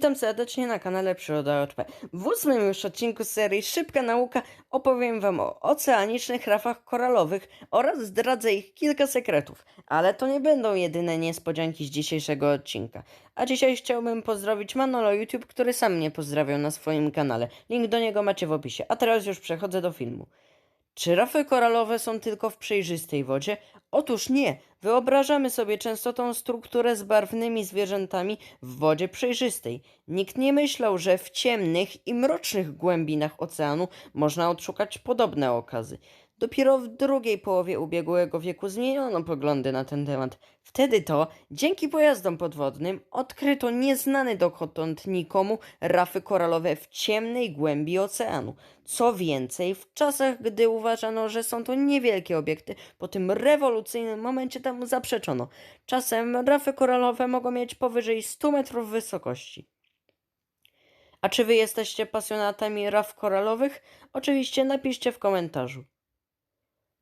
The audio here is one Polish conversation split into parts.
Witam serdecznie na kanale Przyroda OTP. W ósmym już odcinku serii Szybka Nauka opowiem Wam o oceanicznych rafach koralowych oraz zdradzę ich kilka sekretów. Ale to nie będą jedyne niespodzianki z dzisiejszego odcinka. A dzisiaj chciałbym pozdrowić Manolo YouTube, który sam mnie pozdrawiał na swoim kanale. Link do niego macie w opisie. A teraz już przechodzę do filmu. Czy rafy koralowe są tylko w przejrzystej wodzie? Otóż nie. Wyobrażamy sobie często tą strukturę z barwnymi zwierzętami w wodzie przejrzystej. Nikt nie myślał, że w ciemnych i mrocznych głębinach oceanu można odszukać podobne okazy. Dopiero w drugiej połowie ubiegłego wieku zmieniono poglądy na ten temat. Wtedy to, dzięki pojazdom podwodnym, odkryto nieznane dotąd nikomu rafy koralowe w ciemnej głębi oceanu. Co więcej, w czasach, gdy uważano, że są to niewielkie obiekty, po tym rewolucyjnym momencie temu zaprzeczono. Czasem rafy koralowe mogą mieć powyżej 100 metrów wysokości. A czy wy jesteście pasjonatami raf koralowych? Oczywiście napiszcie w komentarzu.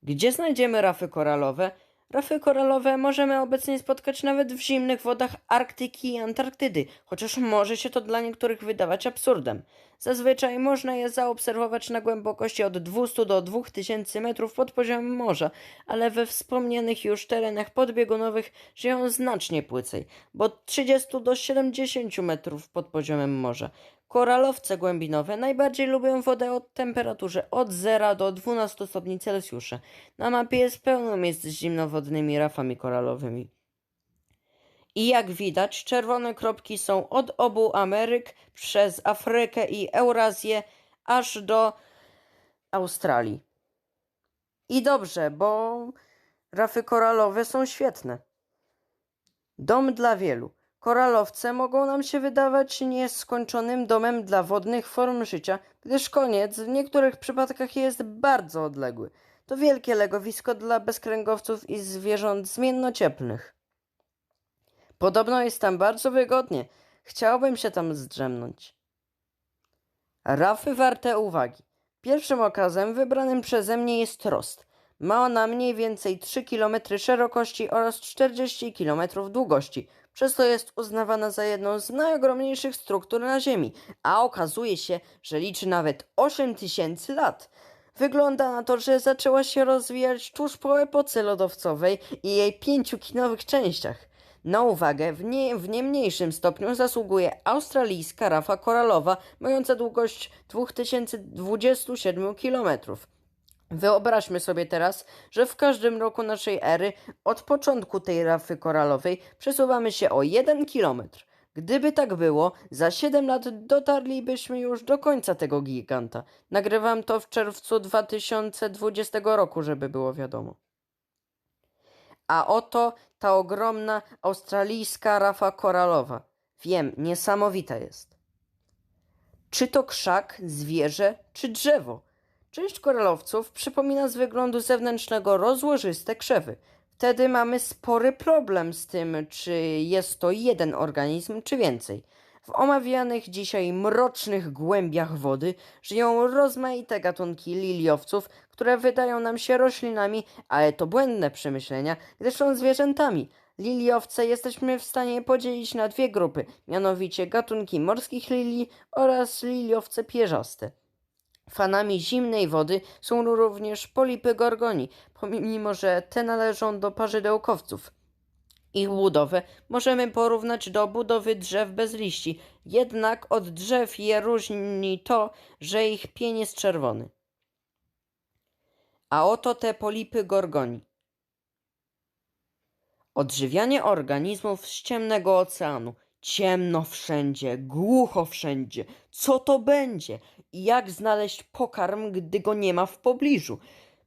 Gdzie znajdziemy rafy koralowe? Rafy koralowe możemy obecnie spotkać nawet w zimnych wodach Arktyki i Antarktydy, chociaż może się to dla niektórych wydawać absurdem. Zazwyczaj można je zaobserwować na głębokości od 200 do 2000 metrów pod poziomem morza, ale we wspomnianych już terenach podbiegunowych żyją znacznie płycej, bo od 30 do 70 metrów pod poziomem morza. Koralowce głębinowe najbardziej lubią wodę o temperaturze od 0 do 12 stopni Celsjusza. Na mapie jest pełno miejsc z zimnowodnymi rafami koralowymi. I jak widać, czerwone kropki są od obu Ameryk, przez Afrykę i Eurazję, aż do Australii. I dobrze, bo rafy koralowe są świetne. Dom dla wielu. Koralowce mogą nam się wydawać nieskończonym domem dla wodnych form życia, gdyż koniec w niektórych przypadkach jest bardzo odległy. To wielkie legowisko dla bezkręgowców i zwierząt zmiennocieplnych. Podobno jest tam bardzo wygodnie. Chciałbym się tam zdrzemnąć. Rafy warte uwagi. Pierwszym okazem wybranym przeze mnie jest Trost. Ma ona mniej więcej 3 km szerokości oraz 40 km długości, przez to jest uznawana za jedną z najogromniejszych struktur na Ziemi, a okazuje się, że liczy nawet 8 tysięcy lat. Wygląda na to, że zaczęła się rozwijać tuż po epoce lodowcowej i jej pięciukinowych częściach. Na uwagę w nie, w nie mniejszym stopniu zasługuje australijska rafa koralowa, mająca długość 2027 km. Wyobraźmy sobie teraz, że w każdym roku naszej ery, od początku tej rafy koralowej, przesuwamy się o jeden kilometr. Gdyby tak było, za 7 lat dotarlibyśmy już do końca tego giganta. Nagrywam to w czerwcu 2020 roku, żeby było wiadomo. A oto ta ogromna australijska rafa koralowa. Wiem, niesamowita jest. Czy to krzak, zwierzę, czy drzewo? Część koralowców przypomina z wyglądu zewnętrznego rozłożyste krzewy. Wtedy mamy spory problem z tym, czy jest to jeden organizm, czy więcej. W omawianych dzisiaj mrocznych głębiach wody żyją rozmaite gatunki liliowców, które wydają nam się roślinami, ale to błędne przemyślenia, gdyż są zwierzętami. Liliowce jesteśmy w stanie podzielić na dwie grupy, mianowicie gatunki morskich lilii oraz liliowce pierzaste. Fanami zimnej wody są również polipy gorgoni, pomimo że te należą do parzydełkowców. Ich budowę możemy porównać do budowy drzew bez liści, jednak od drzew je różni to, że ich pień jest czerwony. A oto te polipy gorgoni. Odżywianie organizmów z ciemnego oceanu – Ciemno wszędzie, głucho wszędzie. Co to będzie? Jak znaleźć pokarm, gdy go nie ma w pobliżu?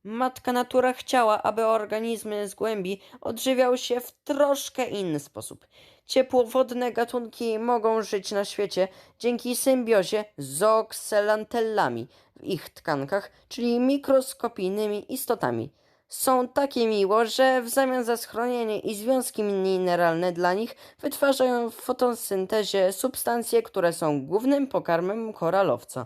Matka natura chciała, aby organizmy z głębi odżywiały się w troszkę inny sposób. Ciepłowodne gatunki mogą żyć na świecie dzięki symbiozie z zookselantellami w ich tkankach, czyli mikroskopijnymi istotami są takie miło, że w zamian za schronienie i związki mineralne dla nich wytwarzają w fotosyntezie substancje, które są głównym pokarmem koralowca.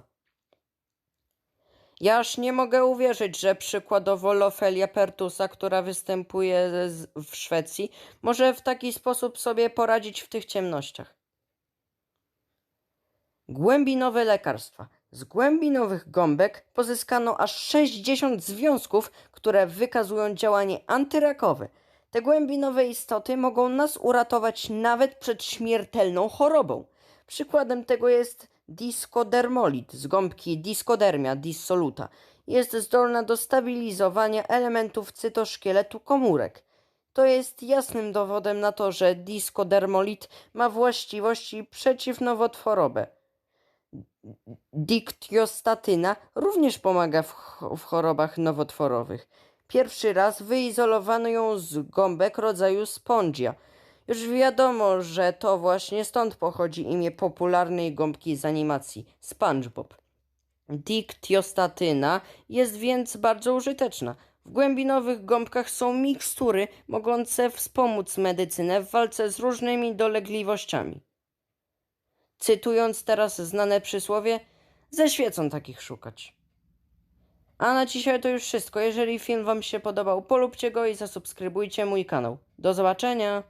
Ja aż nie mogę uwierzyć, że przykładowo Lofelia pertusa, która występuje w Szwecji, może w taki sposób sobie poradzić w tych ciemnościach. Głębinowe lekarstwa. Z głębinowych gąbek pozyskano aż 60 związków, które wykazują działanie antyrakowe. Te głębinowe istoty mogą nas uratować nawet przed śmiertelną chorobą. Przykładem tego jest diskodermolit z gąbki Discodermia dissoluta. Jest zdolna do stabilizowania elementów cytoszkieletu komórek. To jest jasnym dowodem na to, że diskodermolit ma właściwości przeciwnowotworowe. Diktiostatyna również pomaga w, w chorobach nowotworowych. Pierwszy raz wyizolowano ją z gąbek rodzaju spongia. Już wiadomo, że to właśnie stąd pochodzi imię popularnej gąbki z animacji SpongeBob. Diktiostatyna jest więc bardzo użyteczna. W głębinowych gąbkach są mikstury mogące wspomóc medycynę w walce z różnymi dolegliwościami. Cytując teraz znane przysłowie, ze świecą takich szukać. A na dzisiaj to już wszystko. Jeżeli film Wam się podobał, polubcie go i zasubskrybujcie mój kanał. Do zobaczenia!